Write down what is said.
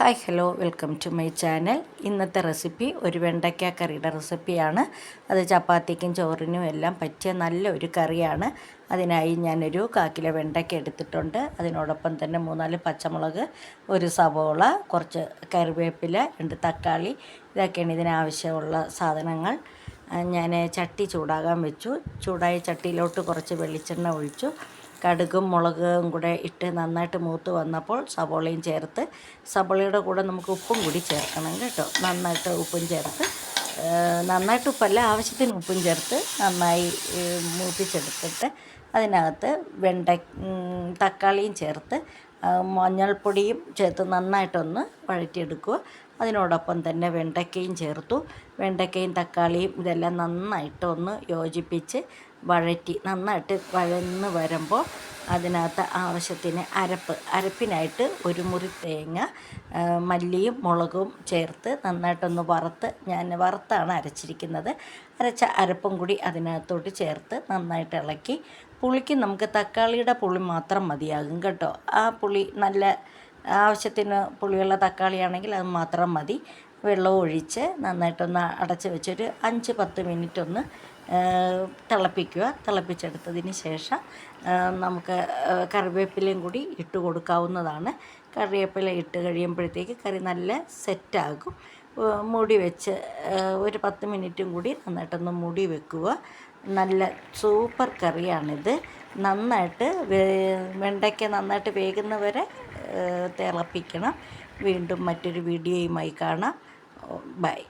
Hi hello welcome to my channel. ഇന്നത്തെ recipe ഒരു വെണ്ടയ്ക്ക കറിയുടെ റെസിപ്പിയാണ്. അത് ചപ്പാത്തിക്കും ചോറിനും എല്ലാം പറ്റിയ നല്ല ഒരു കറിയാണ്. അതിനായി ഞാനൊരു കാക്കില വെണ്ടയ്ക്ക എടുത്തിട്ടുണ്ട്. അതിനോടൊപ്പം തന്നെ മൂന്നാൽ പച്ചമുളക് ഒരു സവോള കുറച്ച് കറിവേപ്പില രണ്ട് തക്കാളി. ഇതൊക്കെയാണ് ഇതിനാവശ്യമുള്ള സാധനങ്ങൾ. ഞാൻ ചട്ടി ചൂടാകാൻ വെച്ചു. ചൂടായ ചട്ടിയിലോട്ട് കുറച്ച് വെളിച്ചെണ്ണ ഒഴിച്ചു. കടുകും മുളകും കൂടെ ഇട്ട് നന്നായിട്ട് മൂത്ത് വന്നപ്പോൾ സവോളയും ചേർത്ത് സവോളയുടെ കൂടെ നമുക്ക് ഉപ്പും കൂടി ചേർക്കണം കേട്ടോ. നന്നായിട്ട് ഉപ്പും ചേർത്ത് നന്നായിട്ട് ഉപ്പല്ല ആവശ്യത്തിന് ഉപ്പും ചേർത്ത് നന്നായി മൂപ്പിച്ചെടുത്തിട്ട് അതിനകത്ത് വെണ്ട തക്കാളിയും ചേർത്ത് മഞ്ഞൾപ്പൊടിയും ചേർത്ത് നന്നായിട്ടൊന്ന് വഴറ്റിയെടുക്കുക. അതിനോടൊപ്പം തന്നെ വെണ്ടയ്ക്കയും ചേർത്തു. വെണ്ടയ്ക്കയും തക്കാളിയും ഇതെല്ലാം നന്നായിട്ടൊന്ന് യോജിപ്പിച്ച് വഴറ്റി നന്നായിട്ട് വഴന്ന് വരുമ്പോൾ അതിനകത്ത് ആവശ്യത്തിന് അരപ്പ് അരപ്പിനായിട്ട് ഒരു മുറി തേങ്ങ മല്ലിയും മുളകും ചേർത്ത് നന്നായിട്ടൊന്ന് വറുത്ത് ഞാൻ വറുത്താണ് അരച്ചിരിക്കുന്നത്. അരച്ച അരപ്പും കൂടി അതിനകത്തോട്ട് ചേർത്ത് നന്നായിട്ട് ഇളക്കി. പുളിക്ക് നമുക്ക് തക്കാളിയുടെ പുളി മാത്രം മതിയാകും കേട്ടോ. ആ പുളി നല്ല ആവശ്യത്തിന് പുളിയുള്ള തക്കാളിയാണെങ്കിൽ അത് മാത്രം മതി. വെള്ളം ഒഴിച്ച് നന്നായിട്ടൊന്ന് അടച്ച് വെച്ചൊരു അഞ്ച് പത്ത് മിനിറ്റ് ഒന്ന് തിളപ്പിക്കുക. തിളപ്പിച്ചെടുത്തതിന് ശേഷം നമുക്ക് കറിവേപ്പിലയും കൂടി ഇട്ട് കൊടുക്കാവുന്നതാണ്. കറിവേപ്പില ഇട്ട് കഴിയുമ്പോഴത്തേക്ക് കറി നല്ല സെറ്റാകും. മൂടി വെച്ച് ഒരു പത്ത് മിനിറ്റും കൂടി നന്നായിട്ടൊന്ന് മൂടി വെക്കുക. നല്ല സൂപ്പർ കറിയാണിത്. നന്നായിട്ട് വെണ്ടയ്ക്ക നന്നായിട്ട് വേകുന്നവരെ തിളപ്പിക്കണം. വീണ്ടും മറ്റൊരു വീഡിയോയുമായി കാണാം. ബൈ.